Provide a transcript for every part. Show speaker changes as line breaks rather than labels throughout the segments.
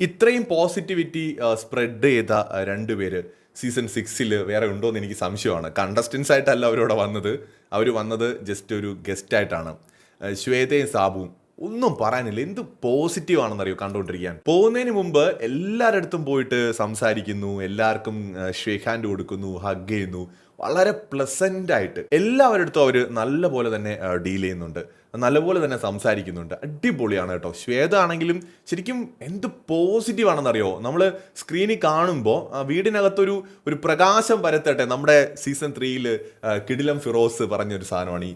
ഇത്രയും positivity spread ചെയ്ത രണ്ടുപേര് സീസൺ സിക്സിൽ വേറെ ഉണ്ടോ എന്ന് എനിക്ക് സംശയമാണ്. കണ്ടസ്റ്റൻസ് ആയിട്ടല്ല അവരവിടെ വന്നത്. അവർ വന്നത് ജസ്റ്റ് ഒരു ഗസ്റ്റ് ആയിട്ടാണ്. ആ, ശ്വേതയും സാബുവും. ഒന്നും പറയാനില്ല. എന്ത് പോസിറ്റീവ് ആണെന്നറിയോ കണ്ടുകൊണ്ടിരിക്കാൻ. പോകുന്നതിന് മുമ്പ് എല്ലാവരുടെ അടുത്തും പോയിട്ട് സംസാരിക്കുന്നു. എല്ലാവർക്കും ഷേക്ക് ഹാൻഡ് കൊടുക്കുന്നു ഹഗ് ചെയ്യുന്നു. വളരെ പ്ലസന്റ് ആയിട്ട് എല്ലാവരുടെ അവർ നല്ലപോലെ തന്നെ ഡീൽ ചെയ്യുന്നുണ്ട്. നല്ലപോലെ തന്നെ സംസാരിക്കുന്നുണ്ട്. അടിപൊളിയാണ് കേട്ടോ. ശ്വേത ആണെങ്കിലും ശരിക്കും എന്ത് പോസിറ്റീവ് ആണെന്നറിയോ? നമ്മൾ സ്ക്രീനിൽ കാണുമ്പോൾ വീടിനകത്തൊരു ഒരു പ്രകാശം പരത്തട്ടെ. നമ്മുടെ സീസൺ ത്രീയിൽ കിടിലം ഫിറോസ് പറഞ്ഞൊരു സാധനമാണ് ഈ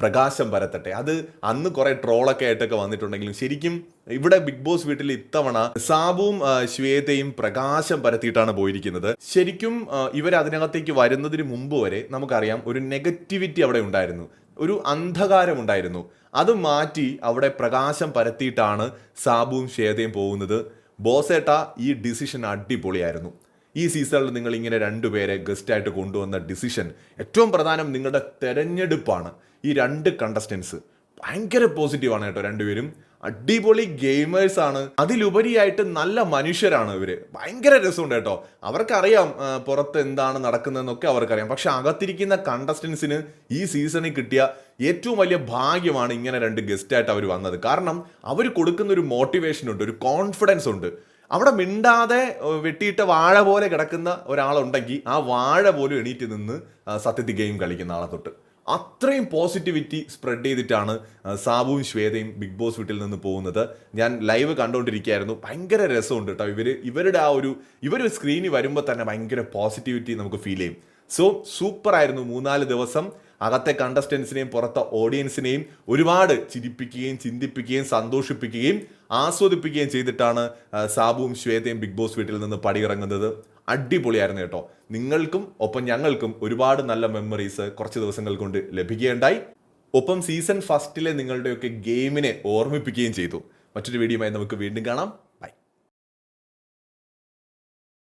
പ്രകാശം പരത്തട്ടെ. അത് അന്ന് കുറേ ട്രോളൊക്കെ ആയിട്ടൊക്കെ വന്നിട്ടുണ്ടെങ്കിലും ശരിക്കും ഇവിടെ ബിഗ് ബോസ് വീട്ടിൽ ഇത്തവണ സാബുവും ശ്വേതയും പ്രകാശം പരത്തിയിട്ടാണ് പോയിരിക്കുന്നത്. ശരിക്കും ഇവർ അതിനകത്തേക്ക് വരുന്നതിന് മുമ്പ് വരെ നമുക്കറിയാം ഒരു നെഗറ്റിവിറ്റി അവിടെ ഉണ്ടായിരുന്നു. ഒരു അന്ധകാരം ഉണ്ടായിരുന്നു. അത് മാറ്റി അവിടെ പ്രകാശം പരത്തിയിട്ടാണ് സാബുവും ശ്വേതയും പോകുന്നത്. ബോസേട്ട ഈ ഡിസിഷൻ അടിപൊളിയായിരുന്നു. ഈ സീസണിൽ നിങ്ങൾ ഇങ്ങനെ രണ്ടുപേരെ ഗസ്റ്റായിട്ട് കൊണ്ടുവന്ന ഡിസിഷൻ ഏറ്റവും പ്രധാനം നിങ്ങളുടെ തെരഞ്ഞെടുപ്പാണ്. ഈ രണ്ട് കണ്ടസ്റ്റൻസ് ഭയങ്കര പോസിറ്റീവാണ് കേട്ടോ രണ്ടുപേരും. അടിപൊളി ഗെയിമേഴ്സ് ആണ്. അതിലുപരിയായിട്ട് നല്ല മനുഷ്യരാണ് ഇവർ. ഭയങ്കര രസമുണ്ട് കേട്ടോ. അവർക്കറിയാം പുറത്ത് എന്താണ് നടക്കുന്നതെന്നൊക്കെ അവർക്കറിയാം. പക്ഷെ അകത്തിരിക്കുന്ന കണ്ടസ്റ്റൻസിന് ഈ സീസണിൽ കിട്ടിയ ഏറ്റവും വലിയ ഭാഗ്യമാണ് ഇങ്ങനെ രണ്ട് ഗസ്റ്റായിട്ട് അവർ വന്നത്. കാരണം അവർ കൊടുക്കുന്ന ഒരു മോട്ടിവേഷൻ ഉണ്ട് ഒരു കോൺഫിഡൻസ് ഉണ്ട്. അവിടെ മിണ്ടാതെ വെട്ടിയിട്ട വാഴ പോലെ കിടക്കുന്ന ഒരാളുണ്ടെങ്കിൽ ആ വാഴ പോലും എണീറ്റ് നിന്ന് സത്യത്തിൽ ഗെയിം കളിക്കുന്ന ആളെ തൊട്ട്. അത്രയും പോസിറ്റിവിറ്റി സ്പ്രെഡ് ചെയ്തിട്ടാണ് സാബുവും ശ്വേതയും ബിഗ് ബോസ് വീട്ടിൽ നിന്ന് പോകുന്നത്. ഞാൻ ലൈവ് കണ്ടുകൊണ്ടിരിക്കുകയായിരുന്നു ഭയങ്കര രസമുണ്ട് കേട്ടോ ഇവർ ഇവരുടെ ആ ഒരു ഇവർ സ്ക്രീനിൽ വരുമ്പോൾ തന്നെ ഭയങ്കര പോസിറ്റിവിറ്റി നമുക്ക് ഫീൽ ചെയ്യും. സോ സൂപ്പർ ആയിരുന്നു മൂന്നാൽ ദിവസം. അകത്തെ കണ്ടസ്റ്റൻസിനെയും പുറത്തെ ഓഡിയൻസിനെയും ഒരുപാട് ചിരിപ്പിക്കുകയും ചിന്തിപ്പിക്കുകയും സന്തോഷിപ്പിക്കുകയും ആസ്വദിപ്പിക്കുകയും ചെയ്തിട്ടാണ് സാബുവും ശ്വേതയും ബിഗ് ബോസ് വീട്ടിൽ നിന്ന് പടിയിറങ്ങുന്നത്. അടിപൊളിയായിരുന്നു കേട്ടോ. നിങ്ങൾക്കും ഒപ്പം ഞങ്ങൾക്കും ഒരുപാട് നല്ല മെമ്മറീസ് കുറച്ച് ദിവസങ്ങൾ കൊണ്ട് ലഭിക്കുകയുണ്ടായി. ഒപ്പം സീസൺ ഫസ്റ്റിലെ നിങ്ങളുടെയൊക്കെ ഗെയിമിനെ ഓർമ്മിപ്പിക്കുകയും ചെയ്തു. മറ്റൊരു വീഡിയോയുമായി നമുക്ക് വീണ്ടും കാണാം.